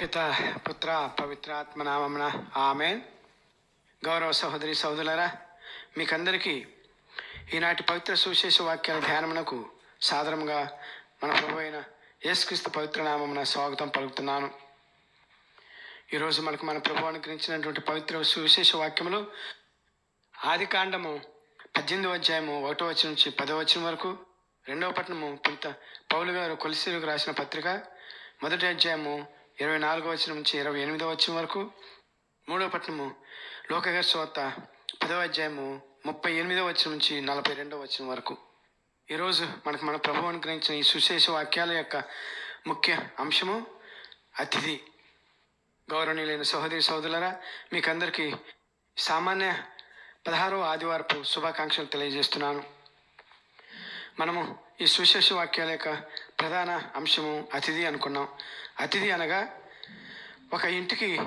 పిత పుత్ర పవిత్రాత్మ నామమున ఆమెన్. గౌరవ సహోదరి సహోదరులరా మీకందరికీ ఈనాటి పవిత్ర సువిశేష వాక్యాల ధ్యానమునకు సాధారణంగా మన ప్రభు అయిన యేసుక్రీస్తు పవిత్ర నామమున స్వాగతం పలుకుతున్నాను. ఈరోజు మనకు మన ప్రభు అనుగ్రహించినటువంటి పవిత్ర సువిశేష వాక్యములు ఆది కాండము పద్దెనిమిదవ అధ్యాయము ఒకటో వచ్చిన నుంచి పదో వచ్చిన వరకు రెండవ పట్టణము పుంత పౌలు గారు కొలిసిరుకు రాసిన పత్రిక మొదటి అధ్యాయము ఇరవై నాలుగో వచ్చిన నుంచి ఇరవై ఎనిమిదో వచ్చిన వరకు. మూడో పట్టణము లోకగారి సోత పదవ అధ్యాయము ముప్పై ఎనిమిదో వచ్చిన నుంచి నలభై రెండవ వచ్చిన వరకు. ఈరోజు మనకు మన ప్రభు అనుగ్రహించిన ఈ సుశేష వాక్యాల యొక్క ముఖ్య అంశము అతిథి. గౌరవనీయులైన సహోదరి సహోదరులరా మీకందరికీ సామాన్య పదహారో ఆదివారపు శుభాకాంక్షలు తెలియజేస్తున్నాను. మనము ఈ సుశేష వాక్యాల యొక్క ప్రధాన అంశము అతిథి అనుకున్నాం. అతిథి అనగా ఒక ఇంటికి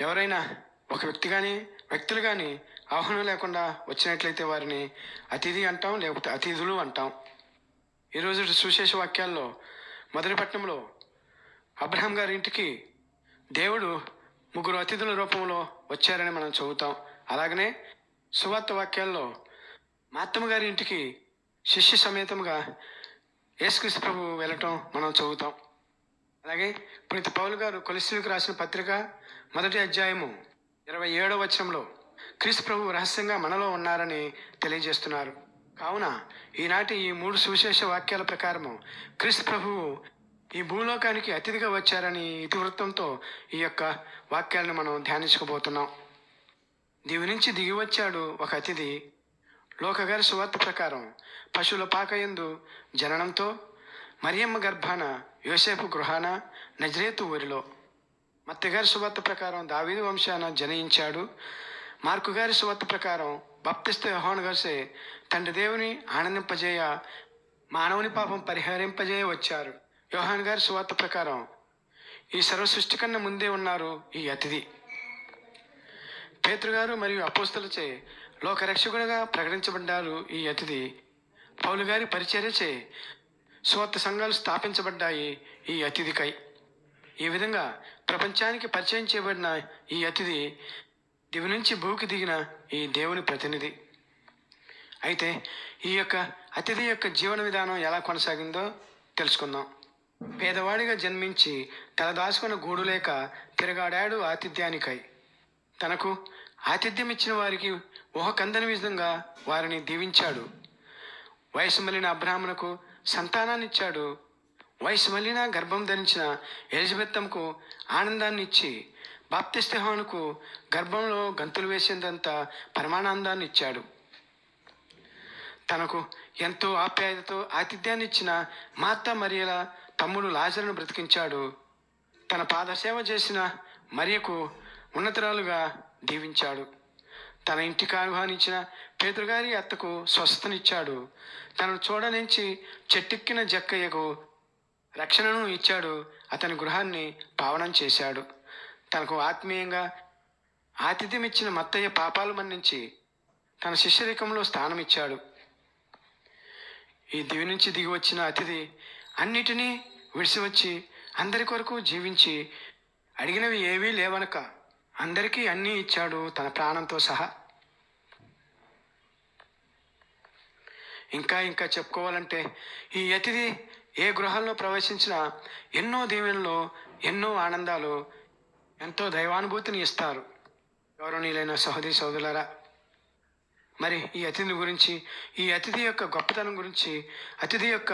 ఎవరైనా ఒక వ్యక్తి కానీ వ్యక్తులు కానీ ఆహ్వానం లేకుండా వచ్చినట్లయితే వారిని అతిథి అంటాం లేకపోతే అతిథులు అంటాం. ఈరోజు సుశేష వాక్యాల్లో మొదటిపట్నంలో అబ్రహం అబ్రహాం గారి ఇంటికి దేవుడు ముగ్గురు అతిథుల రూపంలో వచ్చారని మనం చదువుతాం. అలాగనే సువార్త వాక్యాల్లో మాత్తమ్మ గారి ఇంటికి శిష్య సమేతంగా యేసుక్రీస్తు ప్రభు వెళ్ళటం మనం చదువుతాం. అలాగే ప్రతి పౌలు గారు కొలిసిలకు రాసిన పత్రిక మొదటి అధ్యాయము ఇరవై ఏడవ వచనంలో క్రీస్తు ప్రభు రహస్యంగా మనలో ఉన్నారని తెలియజేస్తున్నారు. కావున ఈనాటి ఈ మూడు సువిశేష వాక్యాల ప్రకారము క్రీస్తు ప్రభువు ఈ భూలోకానికి అతిథిగా వచ్చారని ఇతివృత్తంతో ఈ యొక్క వాక్యాలను మనం ధ్యానించుకోబోతున్నాం దీవి నుంచి దిగి వచ్చాడు ఒక అతిథి లోకగారి సువార్త ప్రకారం పశువుల పాకయందు జననంతో మరియమ్మ గర్భాన యోసేపు గృహాన నజరేతు ఊరిలో. మత్తగారి సువార్త ప్రకారం దావీదు వంశాన జనయించాడు మార్కు గారి సువార్త ప్రకారం బప్తిస్త యోహాను గారిసే తండ్రి దేవుని ఆనందింపజేయ మానవుని పాపం పరిహరింపజేయ వచ్చారు. యోహాన్ గారి సువార్త ప్రకారం ఈ సర్వ సృష్టి కన్నా ముందే ఉన్నారు ఈ అతిథి. పేతృగారు మరియు అపోస్తలచే లోకరక్షకుడిగా ప్రకటించబడ్డారు ఈ అతిథి. పౌలు గారి పరిచర్యచే స్వార్థ సంఘాలు స్థాపించబడ్డాయి ఈ అతిథికై. ఈ విధంగా ప్రపంచానికి పరిచయం చేయబడిన ఈ అతిథి దివి నుంచి భూకి దిగిన ఈ దేవుని ప్రతినిధి. అయితే ఈ యొక్క అతిథి యొక్క జీవన విధానం ఎలా కొనసాగిందో తెలుసుకుందాం. పేదవాడిగా జన్మించి తల దాచుకున్న గూడు లేక తిరగాడాడు ఆతిథ్యానికై. తనకు ఆతిథ్యం ఇచ్చిన వారికి ఊహ కందని విధంగా వారిని దీవించాడు. వయసు మళ్ళిన అబ్రాహ్మణకు సంతానాన్ని ఇచ్చాడు. వయసు మళ్ళిన గర్భం ధరించిన ఎలిజబెత్తమ్కు ఆనందాన్ని ఇచ్చి బాప్తిస్తేహానుకు గర్భంలో గంతులు వేసేంతంత పరమానందాన్ని ఇచ్చాడు. తనకు ఎంతో ఆప్యాయతతో ఆతిథ్యాన్ని ఇచ్చిన మాత మరియల తమ్ముడు లాజరును బ్రతికించాడు. తన పాదసేవ చేసిన మరియకు ఉన్నతరాలుగా దీవించాడు. తన ఇంటికి ఆహ్వానించిన పేదరుగారి అత్తకు స్వస్థతనిచ్చాడు. తనను చూడనించి చెట్టెక్కిన జక్కయ్యకు రక్షణను ఇచ్చాడు. అతని గృహాన్ని పావనం చేశాడు. తనకు ఆత్మీయంగా ఆతిథ్యం ఇచ్చిన మత్తయ్య పాపాలు మన్నించి తన శిష్యరికంలో స్థానం ఇచ్చాడు ఈ దివి నుంచి దిగి వచ్చిన అతిథి అన్నిటినీ విడిసివచ్చి అందరి కొరకు జీవించి అడిగినవి ఏవీ లేవనక అందరికీ అన్నీ ఇచ్చాడు తన ప్రాణంతో సహా. ఇంకా ఇంకా చెప్పుకోవాలంటే ఈ అతిథి ఏ గృహంలో ప్రవేశించినా ఎన్నో దీవెనలు ఎన్నో ఆనందాలు ఎంతో దైవానుభూతిని ఇస్తారు. గౌరవనీయులైన సహోదరి సోదరులరా మరి ఈ అతిథి గురించి ఈ అతిథి యొక్క గొప్పతనం గురించి అతిథి యొక్క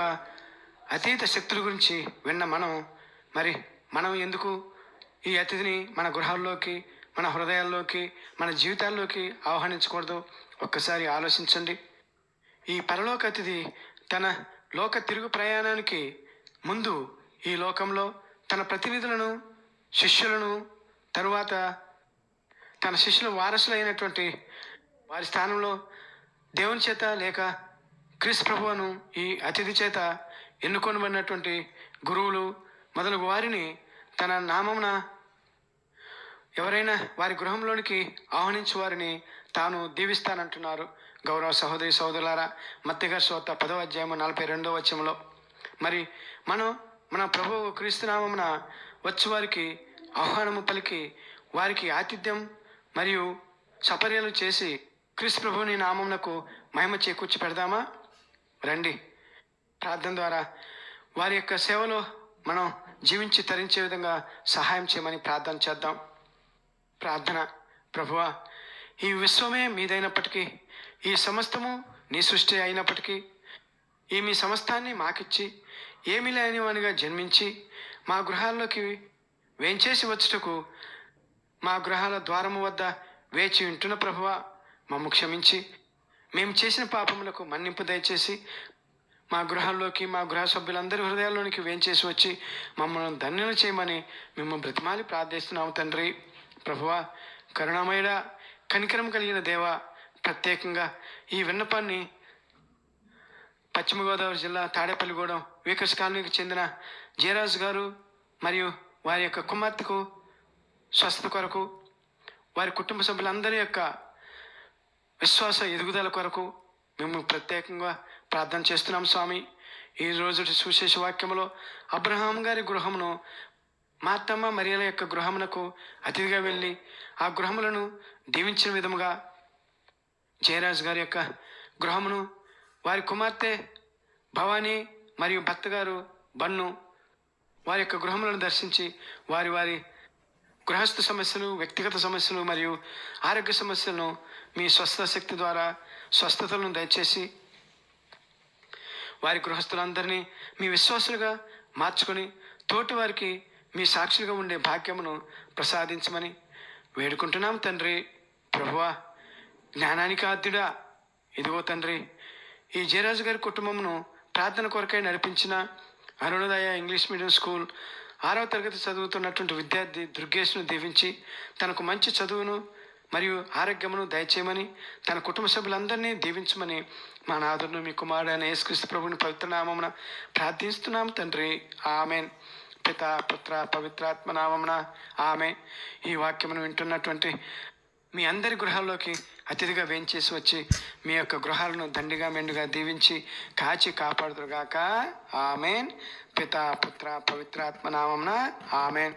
అతీత శక్తుల గురించి విన్న మనం మరి మనం ఎందుకు ఈ అతిథిని మన గృహాల్లోకి మన హృదయాల్లోకి మన జీవితాల్లోకి ఆహ్వానించకూడదు. ఒక్కసారి ఆలోచించండి. ఈ పరలోక అతిథి తన లోక తిరుగు ప్రయాణానికి ముందు ఈ లోకంలో తన ప్రతినిధులను శిష్యులను తరువాత తన శిష్యుల వారసులైనటువంటి వారి స్థానంలో దేవుని చేత లేక క్రిస్ ప్రభువును ఈ అతిథి చేత ఎన్నుకొనబడినటువంటి గురువులు మొదలగు వారిని తన నామమున ఎవరైనా వారి గృహంలోనికి ఆహ్వానించు వారిని తాను దీవిస్తానంటున్నారు. గౌరవ సహోదరి సహోదరులారా మత్తిగా శ్రోత పదవ అధ్యాయము నలభై రెండవ వచ్చంలో మరి మనం మన ప్రభు క్రీస్తునామమున వచ్చు వారికి ఆహ్వానము పలికి వారికి ఆతిథ్యం మరియు సపర్యలు చేసి క్రీస్తు ప్రభుని నామమునకు మహిమ చేకూర్చి పెడదామా? రండి. ప్రార్థన ద్వారా వారి యొక్క సేవలో మనం జీవించి తరించే విధంగా సహాయం చేయమని ప్రార్థన చేద్దాం. ప్రార్థన ప్రభువా ఈ విశ్వమే మీదైనప్పటికీ ఈ సమస్తము నీ సృష్టి అయినప్పటికీ ఈ మీ సమస్తాన్ని మాకిచ్చి ఏమీ లేని వానిగా జన్మించి మా గృహాల్లోకి వేంచేసి వచ్చుటకు మా గృహాల ద్వారము వద్ద వేచి ఉంటున్న ప్రభువ మమ్ము క్షమించి మేము చేసిన పాపములకు మన్నింపు దయచేసి మా గృహాల్లోకి మా గృహ సభ్యులందరి హృదయాల్లోనికి వేంచేసి వచ్చి మమ్మల్ని ధన్యులు చేయమని మేము బ్రతిమాలి ప్రార్థిస్తున్నాము తండ్రి. ప్రభువా కరుణామయుడ కనికరం కలిగిన దేవ ప్రత్యేకంగా ఈ విన్నపాన్ని పశ్చిమ గోదావరి జిల్లా తాడేపల్లిగూడెం వీకర్స్ కాలనీకి చెందిన జయరాజు గారు మరియు వారి యొక్క కుమార్తెకు స్వస్థత కొరకు వారి కుటుంబ సభ్యులందరి యొక్క విశ్వాస ఎదుగుదల కొరకు మేము ప్రత్యేకంగా ప్రార్థన చేస్తున్నాం స్వామి. ఈ రోజు సుశేష వాక్యములో అబ్రహాం గారి గృహమును మాతమ్మ మరియల యొక్క గృహమునకు అతిథిగా వెళ్ళి ఆ గృహములను దీవించిన విధముగా జయరాజు గారి యొక్క గృహమును వారి కుమార్తె భవానీ మరియు భర్త గారు బన్ను వారి యొక్క గృహములను దర్శించి వారి వారి గృహస్థ సమస్యలు వ్యక్తిగత సమస్యలు మరియు ఆరోగ్య సమస్యలను మీ స్వస్థ శక్తి ద్వారా స్వస్థతలను దయచేసి వారి గృహస్థులందరినీ మీ విశ్వాసులుగా మార్చుకొని తోటి వారికి మీ సాక్షులుగా ఉండే భాగ్యమును ప్రసాదించమని వేడుకుంటున్నాం తండ్రి. ప్రభువా జ్ఞానానికి ఆద్యుడా. ఇదిగో తండ్రి ఈ జయరాజు గారి కుటుంబమును ప్రార్థన కొరకై నడిపించిన అరుణోదయ ఇంగ్లీష్ మీడియం స్కూల్ ఆరవ తరగతి చదువుతున్నటువంటి విద్యార్థి దుర్గేష్ను దీవించి తనకు మంచి చదువును మరియు ఆరోగ్యమును దయచేయమని తన కుటుంబ సభ్యులందరినీ దీవించమని మా నాదును మీ కుమారుడైన యేసుక్రీస్తు ప్రభుని పవిత్రనామమున ప్రార్థిస్తున్నాం తండ్రి. ఆమెన్. పిత పుత్ర పవిత్రాత్మ నామమున ఆమె ఈ వాక్యమును వింటున్నటువంటి మీ అందరి గృహాల్లోకి అతిథిగా వేయించేసి వచ్చి మీ యొక్క గృహాలను దండిగా మెండుగా దీవించి కాచి కాపాడుతురుగాక ఆమెన్. పిత పుత్ర పవిత్రాత్మ నామమున ఆమెన్.